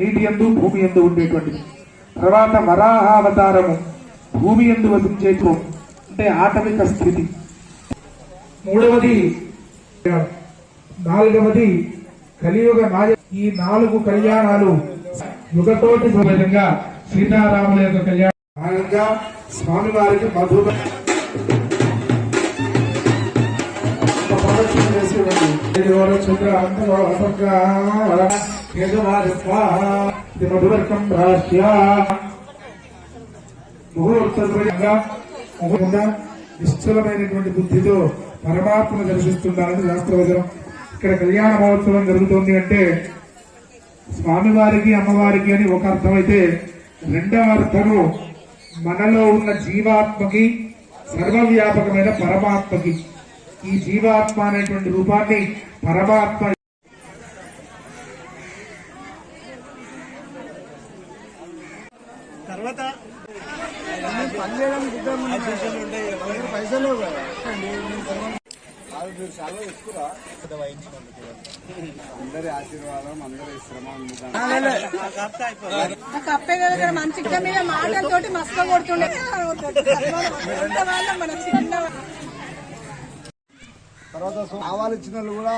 నీటి ఎందు భూమి ఎందు ఉండేటువంటిది. తర్వాత వరాహావతారము. భూమి ఎందు వసించేటు అంటే ఆటవిక స్థితి. మూడవది నాలుగవది కలియుగ నాయ ఈ నాలుగు కళ్యాణాలు యుగతోటి విధంగా సీతారాముల యొక్క కళ్యాణం. భాగంగా స్వామివారికి మధుర ప్రదక్షిణ చంద్ర అంత అసర్గ కేశవాది ముహూర్తంగా ముహూర్తంగా నిశ్చలమైనటువంటి బుద్ధితో పరమాత్మను దర్శిస్తున్నారని శాస్త్రవచనం. ఇక్కడ కళ్యాణ మహోత్సవం జరుగుతోంది అంటే స్వామివారికి అమ్మవారికి అని ఒక అర్థమైతే రెండవ అర్థము మనలో ఉన్న జీవాత్మకి సర్వవ్యాపకమైన పరమాత్మకి. ఈ జీవాత్మ అనేటువంటి రూపాన్ని పరమాత్మ తర్వాత పైసలు అందరి ఆశీర్వాదం అందరి శ్రమ అందుకని కదా అప్పే దగ్గర మంచి మీద మాటలతోటి మస్తు కొడుతుండే మన చిన్న తర్వాత ఆవాలు ఇచ్చిన వాళ్ళు కూడా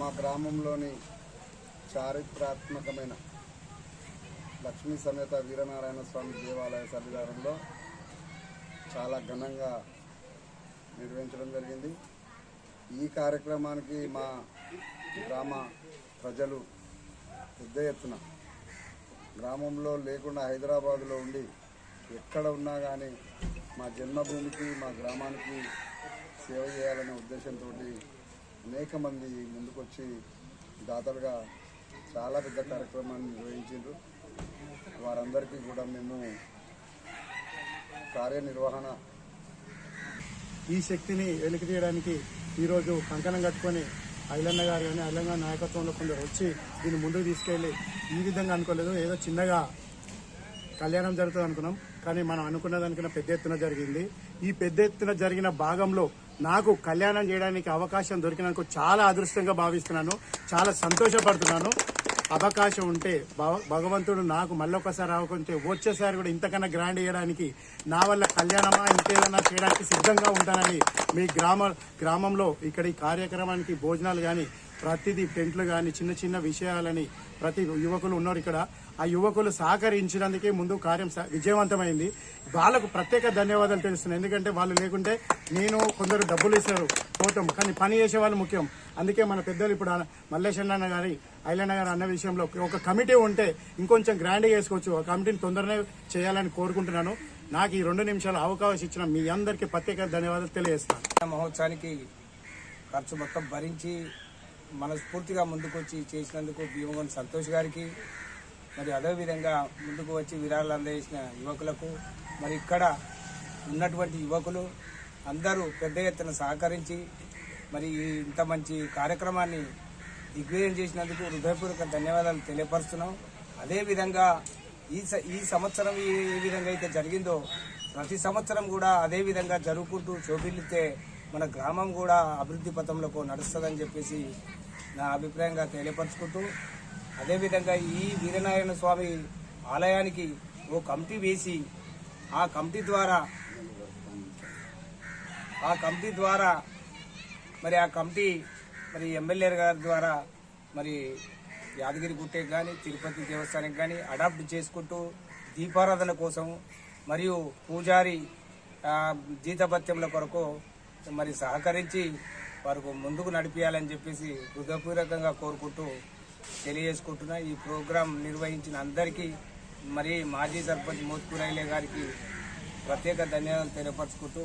మా గ్రామంలోని చారిత్రాత్మకమైన లక్ష్మీ సమేత వీరనారాయణ స్వామి దేవాలయ సన్నిధానంలో చాలా ఘనంగా నిర్వహించడం జరిగింది. ఈ కార్యక్రమానికి మా గ్రామ ప్రజలు పెద్ద ఎత్తున గ్రామంలో లేకుండా హైదరాబాదులో ఉండి ఎక్కడ ఉన్నా కానీ మా జన్మభూమికి మా గ్రామానికి సేవ చేయాలనే ఉద్దేశంతో అనేక మంది ముందుకొచ్చి దాతలుగా చాలా పెద్ద కార్యక్రమాన్ని నిర్వహించారు వారందరికీ కూడా మేము కార్యనిర్వహణ ఈ శక్తిని వెలికి తీయడానికి ఈరోజు కంకణం కట్టుకొని ఐలన్న గారు కానీ ఐలన్న గారి నాయకత్వంలో కొందరు వచ్చి దీన్ని ముందుకు తీసుకెళ్ళి ఈ విధంగా అనుకోలేదు. ఏదో చిన్నగా కళ్యాణం జరుగుతుంది అనుకున్నాం కానీ మనం అనుకున్న దానికన్నా పెద్ద ఎత్తున జరిగింది. ఈ పెద్ద ఎత్తున జరిగిన భాగంలో నాకు కళ్యాణం చేయడానికి అవకాశం దొరికినందుకు చాలా అదృష్టంగా భావిస్తున్నాను. చాలా సంతోషపడుతున్నాను. అవకాశం ఉంటే భగవంతుడు నాకు మళ్ళొకసారి అవకుంటే వచ్చేసారి కూడా ఇంతకన్నా గ్రాండ్ చేయడానికి నా వల్ల కళ్యాణమా ఇంకేదన్నా చేయడానికి సిద్ధంగా ఉంటానని మీ గ్రామ గ్రామంలో ఇక్కడ ఈ కార్యక్రమానికి భోజనాలు కానీ ప్రతిదీ టెంట్లు కానీ చిన్న చిన్న విషయాలని ప్రతి యువకులు ఉన్నారు ఇక్కడ ఆ యువకులు సహకరించినందుకే ముందు కార్యం స- విజయవంతమైంది. వాళ్ళకు ప్రత్యేక ధన్యవాదాలు తెలుస్తున్నాయి. ఎందుకంటే వాళ్ళు లేకుంటే నేను కొందరు డబ్బులు ఇస్తారు. పోతాం. కానీ పని చేసే వాళ్ళు ముఖ్యం. అందుకే మన పెద్దలు ఇప్పుడు మల్లేశన్న గారి ఐలన్న గారు అన్న విషయంలో ఒక కమిటీ ఉంటే ఇంకొంచెం గ్రాండ్గా చేసుకోవచ్చు. ఆ కమిటీని తొందరనే చేయాలని కోరుకుంటున్నాను. నాకు ఈ రెండు నిమిషాలు అవకాశం ఇచ్చిన మీ అందరికీ ప్రత్యేక ధన్యవాదాలు తెలియజేస్తాను మహోత్సవానికి ఖర్చు మొత్తం భరించి మనస్ఫూర్తిగా ముందుకొచ్చి చేసినందుకు భీమగొండ సంతోష్ గారికి మరి అదేవిధంగా ముందుకు వచ్చి విరాళాలు అందజేసిన యువకులకు మరి ఇక్కడ ఉన్నటువంటి యువకులు అందరూ పెద్ద ఎత్తున సహకరించి మరి ఇంత మంచి కార్యక్రమాన్ని దిగ్విజయం చేసినందుకు హృదయపూర్వక ధన్యవాదాలు తెలియపరుస్తున్నాం. అదేవిధంగా ఈ స- ఈ సంవత్సరం ఏ విధంగా అయితే జరిగిందో ప్రతి సంవత్సరం కూడా అదే విధంగా జరుగుకుంటూ శోభిల్లితే మన గ్రామం కూడా అభివృద్ధి పథంలోకి నడుస్తుందని చెప్పేసి నా అభిప్రాయంగా తెలియపరుచుకుంటూ అదేవిధంగా ఈ వీరనారాయణ స్వామి ఆలయానికి ఓ కమిటీ వేసి ఆ కమిటీ ద్వారా ఆ కమిటీ ద్వారా మరి ఆ కమిటీ మరి ఎమ్మెల్యే గారి ద్వారా మరి యాదగిరి గుట్టకి కానీ తిరుపతి దేవస్థానానికి కానీ అడాప్ట్ చేసుకుంటూ దీపారాధన కోసం మరియు పూజారి జీతభత్యముల కొరకు మరి సహకరించి వారికి ముందుకు నడిపించాలని చెప్పేసి హృదయపూర్వకంగా కోరుకుంటూ తెలియజేసుకుంటున్నా. ఈ ప్రోగ్రాం నిర్వహించిన అందరికీ మరి మాజీ సర్పంచ్ మోత్కూరైలే గారికి ప్రత్యేక ధన్యవాదాలు తెలియపరచుకుంటూ